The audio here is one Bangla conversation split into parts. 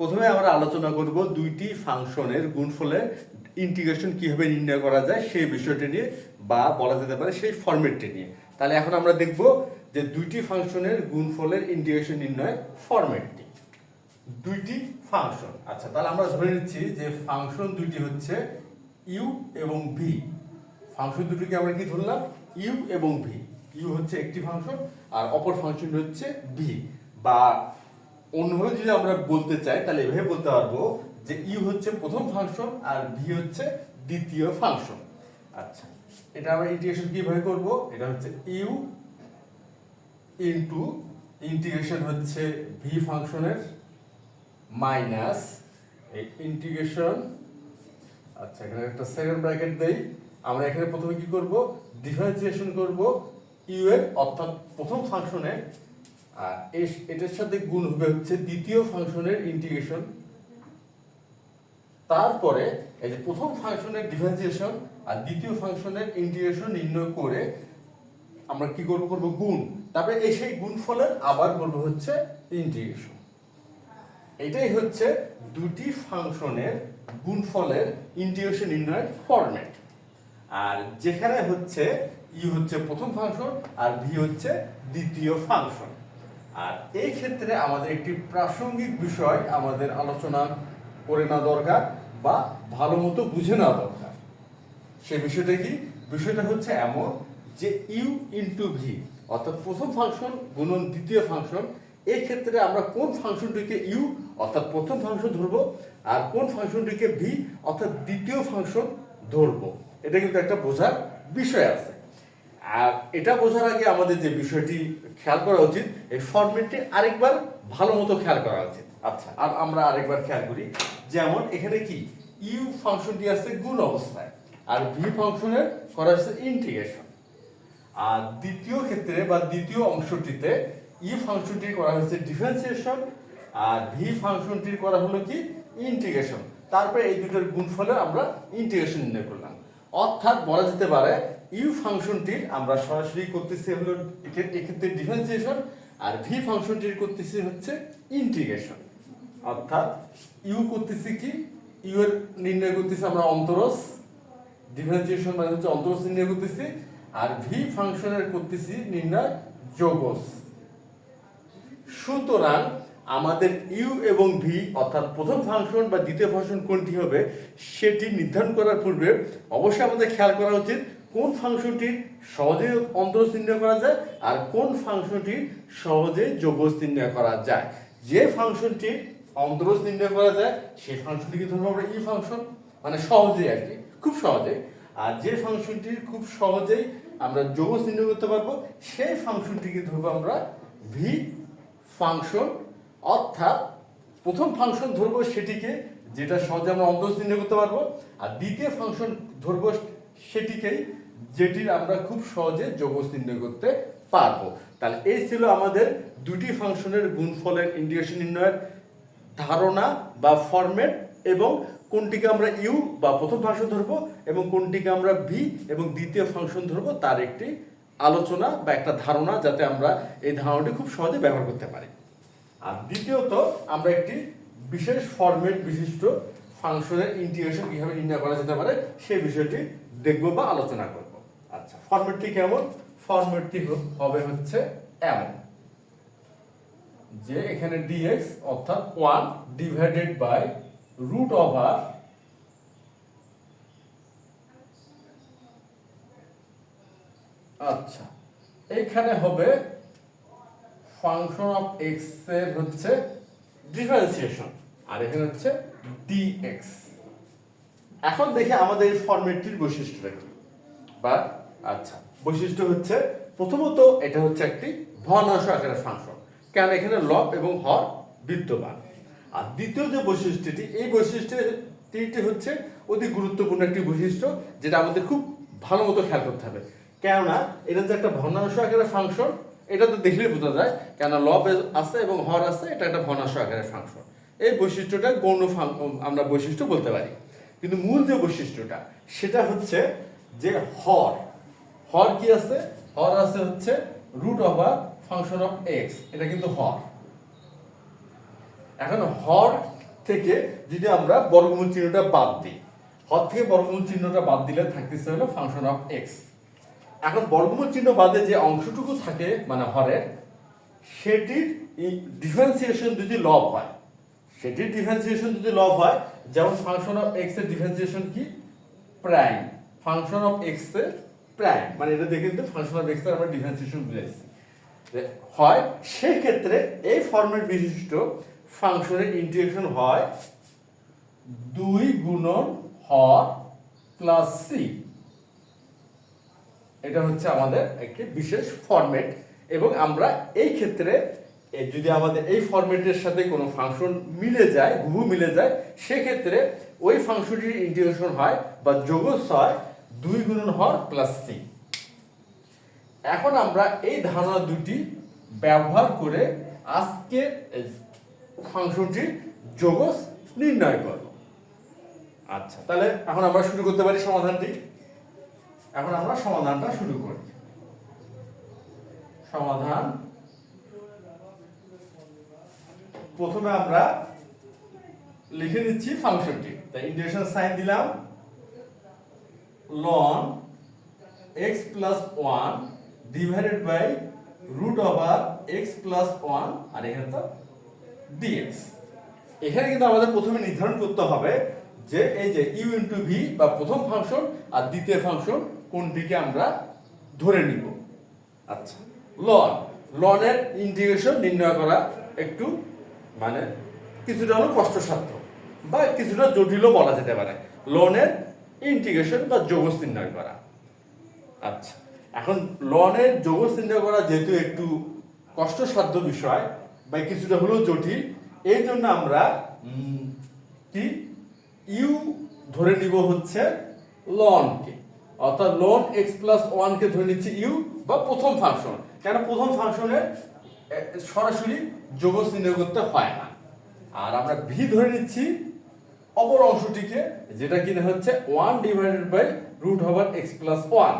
প্রথমে আমরা আলোচনা করব দুইটি ফাংশনের গুণফলের ইন্টিগ্রেশন কীভাবে নির্ণয় করা যায় সেই বিষয়টি নিয়ে বা বলা যেতে পারে সেই ফরম্যাটটি নিয়ে। তাহলে এখন আমরা দেখব যে দুইটি ফাংশনের গুণফলের ইন্টিগ্রেশন নির্ণয় ফরম্যাটটি। দুইটি ফাংশন। আচ্ছা তাহলে আমরা ধরে নিচ্ছি যে ফাংশন দুইটি হচ্ছে ইউ এবং ভি ফাংশন দুটিকে আমরা কি ধরলাম? ইউ এবং ভি ইউ হচ্ছে একটি ফাংশন আর অপর ফাংশন হচ্ছে ভি বা অন্যভাবে যদি আমরা বলতে চাই, তাহলে এভাবে বলতে পারব যে ইউ হচ্ছে প্রথম ফাংশন আর ভি হচ্ছে দ্বিতীয় ফাংশন আচ্ছা এটা আমরা ইন্টিগ্রেশন কীভাবে করব? এটা হচ্ছে ইউ ইনটু ইন্টিগ্রেশন হচ্ছে ভি ফাংশনের মাইনাস এই ইন্টিগ্রেশন আচ্ছা এখানে একটা সেকেন্ড ব্র্যাকেট দেই। আমরা এখানে প্রথমে কি করব? ডিফারেন্সিয়েশন করব ইউ এর, অর্থাৎ প্রথম ফাংশনে আর এটার সাথে গুণ হবে হচ্ছে দ্বিতীয় ফাংশনের ইন্টিগ্রেশন তারপরে এই যে প্রথম ফাংশনের ডিফারেন্সিয়েশন আর দ্বিতীয় ফাংশনের ইন্টিগ্রেশন নির্ণয় করে আমরা কি করব করব গুণ। তারপরে এই সেই গুণফলের আবার করব হচ্ছে ইন্টিগ্রেশন এটাই হচ্ছে দুটি ফাংশনের গুণফলের ইন্টিগ্রেশন নির্ণয়ের ফরম্যাট আর যেখানে হচ্ছে ই হচ্ছে প্রথম ফাংশন আর ভি হচ্ছে দ্বিতীয় ফাংশন। আর এই ক্ষেত্রে আমাদের একটি প্রাসঙ্গিক বিষয় আমাদের আলোচনা করে নেওয়া দরকার বা ভালো মতো বুঝে নেওয়া দরকার। সে বিষয়টা কি? বিষয়টা হচ্ছে এমন যে ইউ ইন্টু ভি অর্থাৎ প্রথম ফাংশন গুণন দ্বিতীয় ফাংশন, এই ক্ষেত্রে আমরা কোন ফাংশনটিকে ইউ অর্থাৎ প্রথম ফাংশন ধরবো, আর কোন ফাংশনটিকে ভি অর্থাৎ দ্বিতীয় ফাংশন ধরবো। এটা কিন্তু একটা বোঝার বিষয় আছে। আর এটা বোঝার আগে আমাদের যে বিষয়টি খেয়াল করা উচিত এই ফরম্যাটটি আরেকবার ভালো মতো খেয়াল করা উচিত। আচ্ছা। আর আমরা আরেকবার খেয়াল করি যেমন এখানে কি? ইউ ফাংশনটি আছে গুণ অবস্থায় আর ভি ফাংশনের করা হচ্ছে ইন্টিগ্রেশন আর দ্বিতীয় ক্ষেত্রে বা দ্বিতীয় অংশটিতে ই ফাংশনটি করা হয়েছে ডিফারেন্সিয়েশন আর ভি ফাংশনটির করা হলো কি? ইন্টিগ্রেশন তারপরে এই দুটোর গুণফলে আমরা ইন্টিগ্রেশন নির্ণয় করলাম। অর্থাৎ বলা যেতে পারে ইউ ফাংশনটির আমরা সরাসরি করতেছি হলো এক্ষে- এক্ষেত্রে ডিফারেন্সিয়েশন আর ভি ফাংশনটির করতেছি হচ্ছে ইন্টিগ্রেশন অর্থাৎ ইউ করতেছি কি? ইউ এর নির্ণয় করতেছি আমরা অন্তরস। ডিফারেন্সিয়েশন মানে হচ্ছে অন্তরস নির্ণয় করতেছি, আর ভি ফাংশনের করতেছি নির্ণয় যোগস। সুতরাং আমাদের ইউ এবং ভি অর্থাৎ প্রথম ফাংশন বা দ্বিতীয় ফাংশন কোনটি হবে, সেটি নির্ধারণ করার পূর্বে অবশ্যই আমাদের খেয়াল করা উচিত কোন ফাংশনটি সহজে অন্তরস নির্ণয় করা যায় আর কোন ফাংশনটি সহজে যোগস নির্ণয় করা যায়? যে ফাংশনটি অন্তরস নির্ণয় করা যায় সেই ফাংশনটিকে ধরবো আমরা ই ফাংশন মানে সহজেই আর কি, খুব সহজে আর যে ফাংশনটি খুব সহজেই আমরা যোগস নির্ণয় করতে পারব, সেই ফাংশনটিকে ধরবো আমরা ভি ফাংশন। অর্থাৎ প্রথম ফাংশন ধরবো সেটিকে, যেটা সহজে আমরা অন্তর্স নির্ণয় করতে পারব, আর দ্বিতীয় ফাংশন ধরবো সেটিকেই যেটির আমরা খুব সহজে যোগস নির্ণয় করতে পারব। তাহলে এই ছিল আমাদের দুটি ফাংশনের গুণফলের ইন্টিগ্রেশন নির্ণয়ের ধারণা বা ফরম্যাট এবং কোনটিকে আমরা ইউ বা প্রথম ফাংশন ধরবো এবং কোনটিকে আমরা ভি এবং দ্বিতীয় ফাংশন ধরবো তার একটি আলোচনা বা একটা ধারণা যাতে আমরা এই ধারণাটি খুব সহজে ব্যবহার করতে পারি। আর দ্বিতীয়ত আমরা একটি বিশেষ ফরম্যাট বিশিষ্ট ফাংশনের ইন্টিগ্রেশন কীভাবে নির্ণয় করা যেতে পারে সেই বিষয়টি দেখব বা আলোচনা করব। আচ্ছা ফরম্যাটটি কেমন? ফরম্যাটটি হবে হচ্ছে এমন। যে এখানে dx অর্থাৎ 1 ডিভাইডেড বাই রুট ওভার আচ্ছা এইখানে হবে ফাংশন অফ এক্সের হচ্ছে ডিফারেন্সিয়েশন আর এখানে হচ্ছে dx এখন দেখি আমাদের এই ফরম্যাটটির বৈশিষ্ট্যটা কি। বা আচ্ছা। বৈশিষ্ট্য হচ্ছে প্রথমত এটা হচ্ছে একটি ভগ্নাংশ আকারের ফাংশন। কেন? এখানে লব এবং হর বিদ্যমান। আর দ্বিতীয় যে বৈশিষ্ট্যটি, এই বৈশিষ্ট্যটি হচ্ছে অতি গুরুত্বপূর্ণ একটি বৈশিষ্ট্য, যেটা আমাদের খুব ভালো মতো খেয়াল করতে হবে। কেননা, এটা যে একটা ভগ্নাংশ আকারের ফাংশন, এটা তো দেখলেই বোঝা যায়। কেন লব আছে এবং হর আছে, এটা একটা ভগ্নাংশ আকারের ফাংশন। এই বৈশিষ্ট্যটা গৌণ আমরা বৈশিষ্ট্য বলতে পারি। কিন্তু মূল যে বৈশিষ্ট্যটা, সেটা হচ্ছে যে হর হর কি আছে? হর আছে হচ্ছে root over function of X এটা কিন্তু হর। এখন হর থেকে যদি আমরা বর্গমূল চিহ্নটা বাদ দিই, হর থেকে বর্গমূল চিহ্নটা বাদ দিলে থাকতেছে হলো ফাংশন অফ এক্স এখন বর্গমূল চিহ্ন বাদে যে অংশটুকু থাকে মানে হরের, সেটির ডিফারেন্সিয়েশন যদি লব হয়, সেটির ডিফারেন্সিয়েশন যদি লব হয়, যেমন ফাংশন অফ এক্সের ডিফারেন্সিয়েশন কি? প্রাইম ফাংশন অফ এক্সের প্রাইম মানে এটা দেখে কিন্তু ফাংশন অফ এক্সের আমরা ডিফারেন্সিয়েশন বুঝাইছি যে হয়, সেক্ষেত্রে এই ফর্মেট বিশিষ্ট ফাংশনের ইন্টিগ্রেশন হয় দুই গুণন হর প্লাস সি এটা হচ্ছে আমাদের একটি বিশেষ ফরম্যাট এবং আমরা এই ক্ষেত্রে যদি আমাদের এই ফরম্যাটের সাথে কোনো ফাংশন মিলে যায়, হুবহু মিলে যায়, সেক্ষেত্রে ওই ফাংশনটির ইন্টিগ্রেশন হয় বা যোগস হয় দুই গুণন হর প্লাস সি এখন আমরা এই ধারণা দুটি ব্যবহার করে আজকে ফাংশনটির যোগস নির্ণয় করব। আচ্ছা তাহলে এখন আমরা শুরু করতে পারি সমাধানটি। এখন আমরা সমাধানটা শুরু করি। সমাধান। প্রথমে আমরা লিখে নিচ্ছি ফাংশনটি। তাই ইন্টিগ্রেশন সাইন দিলাম। Ln x plus one divided by root over X plus one আর এখানে তো dx এখানে কিন্তু আমাদের প্রথমে নির্ধারণ করতে হবে যে এই যে ইউ ইন্টু ভি বা প্রথম ফাংশন আর দ্বিতীয় ফাংশন কোনটিকে আমরা ধরে নিব। আচ্ছা লন লনের ইন্টিগ্রেশন নির্ণয় করা একটু মানে কিছুটা হলো কষ্টসাধ্য বা কিছুটা জটিলও বলা যেতে পারে। লনের ইন্টিগ্রেশন বা যোগস নির্ণয় করা। আচ্ছা এখন লনের যোগস নির্ণয় করা যেহেতু একটু কষ্টসাধ্য বিষয় বা কিছুটা হলেও জটিল, এই জন্য আমরা কি? ইউ ধরে নিব হচ্ছে লনকে। অর্থাৎ লন এক্স প্লাস ওয়ানকে ধরে নিচ্ছি ইউ বা প্রথম ফাংশন কেন প্রথম ফাংশনে সরাসরি যোগস নির্ণয় করতে হয় না? আর আমরা ভি ধরে নিচ্ছি অপর অংশটিকে যেটা কিনা হচ্ছে one divided by root over X plus one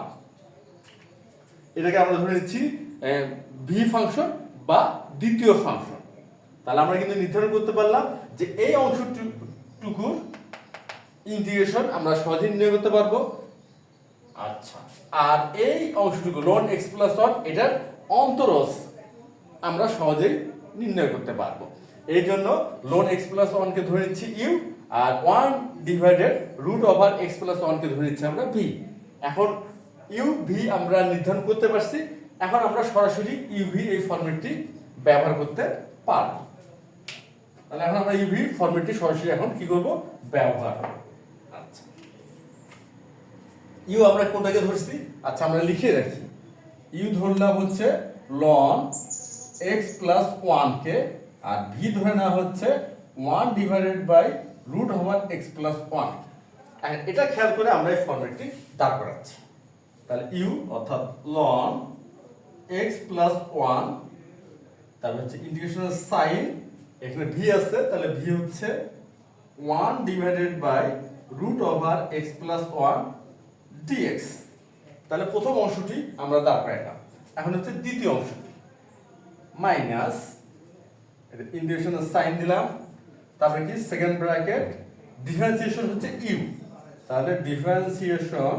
এটাকে আমরা ধরে নিচ্ছি ভি ফাংশন বা দ্বিতীয় ফাংশন তাহলে আমরা কিন্তু নির্ধারণ করতে পারলাম যে এই অংশটুকুর ইন্টিগ্রেশন আমরা সহজে নির্ণয় করতে পারব। আচ্ছা আর এই অংশটুকু লন এক্স প্লাস ওয়ান এটার অন্তরস আমরা সহজেই নির্ণয় করতে পারব। এই জন্য লন এক্স প্লাস ওয়ানকে ধরে নিচ্ছি you R one divided root over X plus ওয়ানকে ধরে নিচ্ছি আমরা ভি এখন ইউ ভি আমরা নির্ধারণ করতে পারছি। এখন আমরা সরাসরি ইউ ভি এই ফরম্যাটটি ব্যবহার করতে পারব। তাহলে এখন আমরা ইউ ভি ফরম্যাটটি সরাসরি এখন কি করব? ব্যবহার। আচ্ছা। ইউ আমরা কোনটাকে ধরছি? আচ্ছা আমরা লিখে রাখি। ইউ ধরলাম হচ্ছে লন এক্স প্লাস ওয়ানকে আর ভি ধরে নেওয়া হচ্ছে one divided by root over X plus one এটা খেয়াল করে আমরা এই ফর্মেটটি দাঁড় করাচ্ছি। তাহলে ইউ অর্থাৎ লন এক্স প্লাস ওয়ান তারপর হচ্ছে ইন্টিগ্রেশনের সাইন এখানে ভি আছে, তাহলে ভি হচ্ছে one divided by root over X plus one D X তাহলে প্রথম অংশটি আমরা দাঁড় করাইলাম। এখন হচ্ছে দ্বিতীয় অংশটি। মাইনাস ইন্টিগ্রেশনের সাইন দিলাম। তারপরে কি? সেকেন্ড ব্র্যাকেট ডিফারেন্সিয়েশন হচ্ছে ইউ তাহলে ডিফারেন্সিয়েশন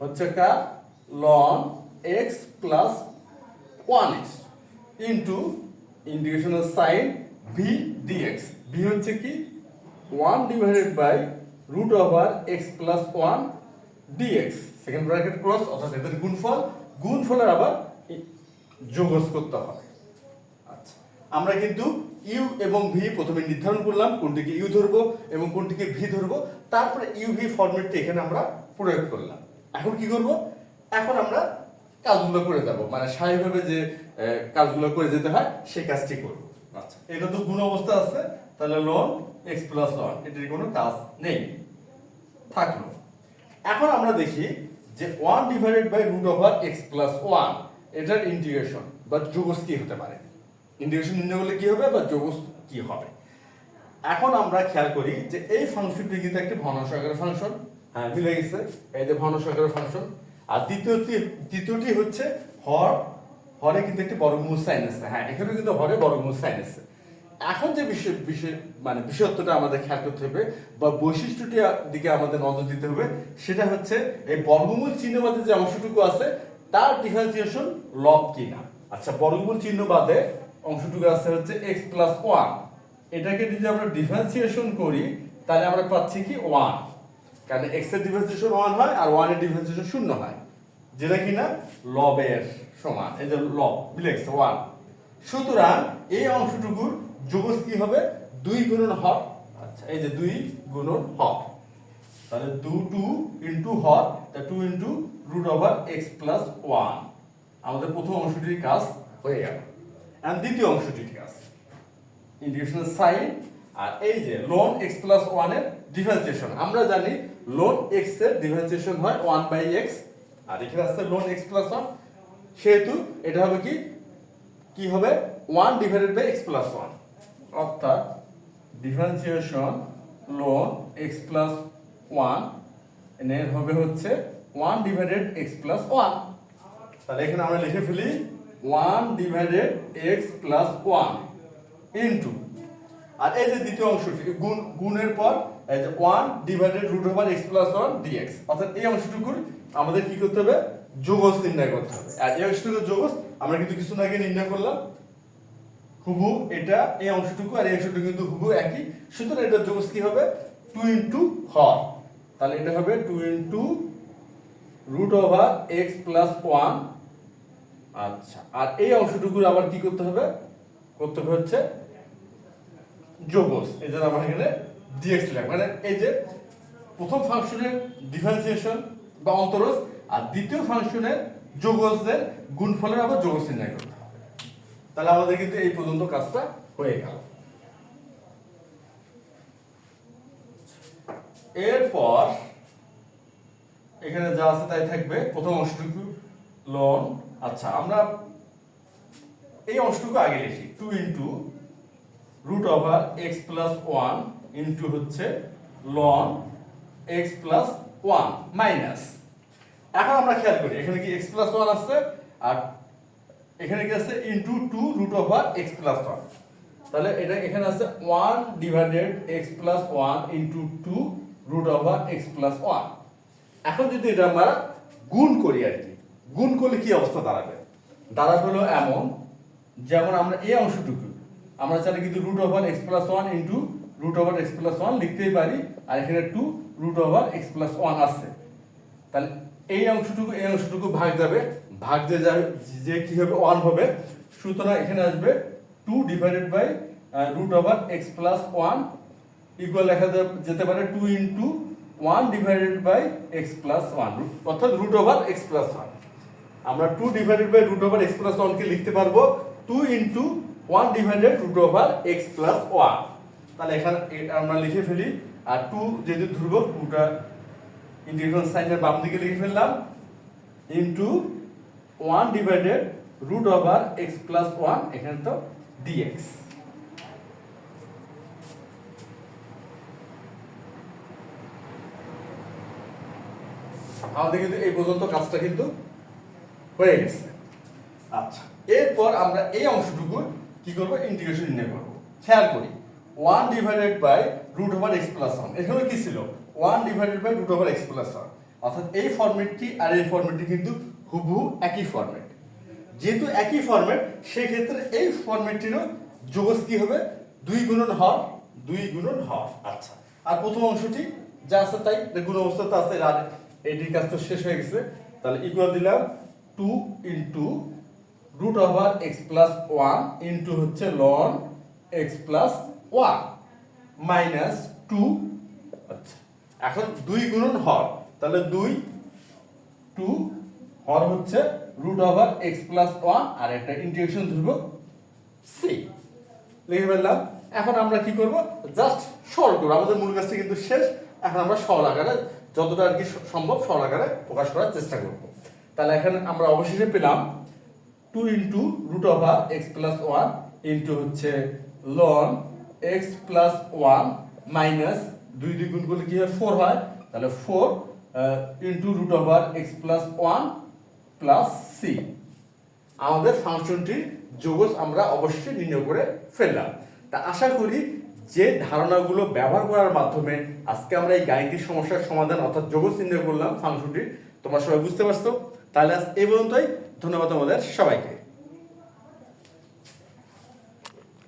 হচ্ছে কার? Ln X plus one X into ইন্টিগ্রেশনের sign V D X V হচ্ছে কি? One divided by root over X plus one D X second bracket cross অর্থাৎ এদের গুণফল। গুণফলের আবার যোগস করতে হবে। আচ্ছা আমরা কিন্তু ইউ এবং ভি প্রথমে নির্ধারণ করলাম, কোনটিকে ইউ ধরবো এবং কোনটিকে ভি ধরবো। তারপরে ইউ ভি ফরম্যাটটি এখানে আমরা প্রয়োগ করলাম। এখন কি করব? এখন আমরা কাজগুলো করে যাব। মানে স্বাভাবিকভাবে যে কাজগুলো করে যেতে হয়, সেই কাজটি করব। আচ্ছা এটা তো গুণ অবস্থা আছে। তাহলে লন এক্স প্লাস ওয়ান এটির কোনো কাজ নেই। থাকল। এখন আমরা দেখি যে one divided by root over X plus one এটার ইন্টিগ্রেশন বা যোগস কি হতে পারে। ইন্টিগ্রেশন নির্ণয় করলে কি হবে বা যোগ কি হবে? এখন আমরা খেয়াল করি যে এই ফাংশনটি কিন্তু একটি ভগ্নাংশাকার ফাংশন। হ্যাঁ। মিলে গেছে। এই যে ভগ্নাংশাকার ফাংশন। আর দ্বিতীয়টি দ্বিতীয়টি হচ্ছে হর। হরে কিন্তু একটি বর্গমূল সাইন আছে। হ্যাঁ এখানে কিন্তু হরে বর্গমূল সাইন আছে। এখন যে বিষয় বিষয় মানে বিশেষত্বটা আমাদের খেয়াল করতে হবে বা বৈশিষ্ট্যটি দিকে আমাদের নজর দিতে হবে সেটা হচ্ছে এই বর্গমূল চিহ্ন বাদে যে অংশটুকু আছে তার ডিফারেন্সিয়েশন লব কিনা আচ্ছা বর্গমূল চিহ্ন বাদে অংশটুকু আছে হচ্ছে এক্স প্লাস ওয়ান এটাকে যদি আমরা ডিফারেন্সিয়েশন করি, তাহলে আমরা পাচ্ছি কি ওয়ান কারণ এক্সের ডিফারেন্সিয়েশন ওয়ান হয় আর ওয়ানের ডিফারেন্সিয়েশন শূন্য হয়। যেটা কিনা? লবের সমান। এই যে লব বিলেক্স ওয়ান সুতরাং এই অংশটুকুর যোগজ কি হবে? দুই গুণন হর। আচ্ছা এই যে দুই গুণন হর। তাহলে দু টু ইন্টু হর, তা two into root over X plus one আমাদের প্রথম অংশটির কাজ হয়ে গেল। আর দ্বিতীয় অংশটির কাজ ইন্টিগ্রেশন সাইন আর এই যে লোন এক্স প্লাস ওয়ানের ডিফারেন্সিয়েশন আমরা জানি লোন এক্সের ডিফারেন্সিয়েশন হয় ওয়ান বাই এক্স আর এখানে আসছে লোন এক্স প্লাস ওয়ান সেহেতু এটা হবে কি? কি হবে? One divided by X plus one অর্থাৎ ডিফারেন্সিয়েশন লোন এক্স প্লাস ওয়ানের হবে হচ্ছে one divided X plus one তাহলে এখানে আমরা লিখে ফেলি one divided X plus one into আর এই যে দ্বিতীয় অংশটি গুণ, গুণের পর এই যে one divided root over X plus one D X অর্থাৎ এই অংশটুকুর আমাদের কি করতে হবে? যোগস নির্ণয় করতে হবে। আর এই অংশটুকুর যোগস আমরা কিন্তু কিছু আগে নির্ণয় করলাম। হুবু এটা এই অংশটুকু আর এই অংশটুকু কিন্তু হুবু একই। সুতরাং এটা যোগস কি হবে? টু ইন্টু হর। তাহলে এটা হবে two into root over x plus one আচ্ছা আর এই অংশটুকুর আবার কি করতে হবে? করতে হবে হচ্ছে যোগস, এই জন্য আমরা এখানে ডিএক্স লিখলাম মানে এই যে প্রথম ফাংশনের ডিফারেন্সিয়েশন বা অন্তরজ আর দ্বিতীয় ফাংশনের যোগসের গুণফলের আবার যোগস নির্ণয় করতে হবে। তাহলে আমাদের কিন্তু এই পর্যন্ত কাজটা হয়ে গেল। এরপর এখানে যা আছে তাই থাকবে, প্রথম অংশটুকু লন আচ্ছা আমরা এই অংশটুকু আগে লিখি। Two into root over x plus one into হচ্ছে loan x plus one minus এখন আমরা খেয়াল করি, এখানে কি এক্স প্লাস ওয়ান আছে আর এখানে কি আছে into two root over x plus one তাহলে এটা এখানে আছে one divided x plus one into two root over x plus one এখন যদি এটা আমরা গুণ করি আর কি গুণ করলে কি অবস্থা দাঁড়াবে? দাঁড়াবে হলো এমন, যেমন আমরা এই অংশটুকু, আমরা চাইলে কিন্তু root over x plus one into root over x plus one লিখতেই পারি, আর এখানে two root over x plus one আসছে তাহলে এই অংশটুকু এই অংশটুকু ভাগ যাবে, ভাগ যে যাবে যে কি হবে ওয়ান হবে, সুতরাং এখানে আসবে two divided by root over x plus one equal লেখা যেতে পারে two into one divided by x plus one অর্থাৎ root over x plus one আমরা two divided by root over x plus ওয়ানকে লিখতে পারব two into one divided root over x plus one তাহলে এখানে আমরা লিখে ফেলি, আর টু যেহেতু ধ্রুবক টুটা ইন্টিগ্রেশন সাইনের বাম দিকে লিখে ফেললাম into one divided root over x plus one এখানে তো ডিএক্স আমাদের কিন্তু এই পর্যন্ত কাজটা কিন্তু হয়ে গেছে। আচ্ছা এরপর আমরা এই অংশটুকু কি করব? ইন্টিগ্রেশন নির্ণয় করব। খেয়াল করি one divided by root over x plus one এখানে কি ছিল? One divided by root over x plus one অর্থাৎ এই ফরম্যাটটি আর এই ফর্মেটটি কিন্তু হুবহু একই ফরম্যাট যেহেতু একই ফরম্যাট সেক্ষেত্রে এই ফরম্যাটটিরও যোগস কি হবে? দুই গুণন হর, দুই গুণন হর। আচ্ছা আর প্রথম অংশটি যা আছে তাই গুণ অবস্থাতে আছে আর এটির কাজ তো শেষ হয়ে গেছে। তাহলে ইকুয়াল দিলাম two into root over x plus one into হচ্ছে loan x plus one minus two আচ্ছা এখন দুই গুণন হর, তাহলে দুই টু হর হচ্ছে root over x plus one আর একটা ইন্টিগ্রেশন ধরবো সি লিখে ফেললাম। এখন আমরা কি করব? জাস্ট সরল করব। আমাদের মূল কাজটা কিন্তু শেষ। এখন আমরা সরল আকারে যতটা আর কি সম্ভব সরল আকারে প্রকাশ করার চেষ্টা করব। তাহলে এখানে আমরা অবশেষে পেলাম two into root over x plus one into হচ্ছে loan x plus one minus দুই দুই গুণ করলে কি হয়? ফোর হয়। তাহলে four into root over x plus one plus c আমাদের ফাংশনটির যোগজ আমরা অবশ্যই নির্ণয় করে ফেললাম। তা আশা করি যে ধারণাগুলো ব্যবহার করার মাধ্যমে আজকে আমরা এই গাণিতিক সমস্যার সমাধান অর্থাৎ যোগ চিহ্ন করলাম ফাংশনটির। তোমরা সবাই বুঝতে পারছ? তাহলে এই পর্যন্তই। ধন্যবাদ আমাদের সবাইকে।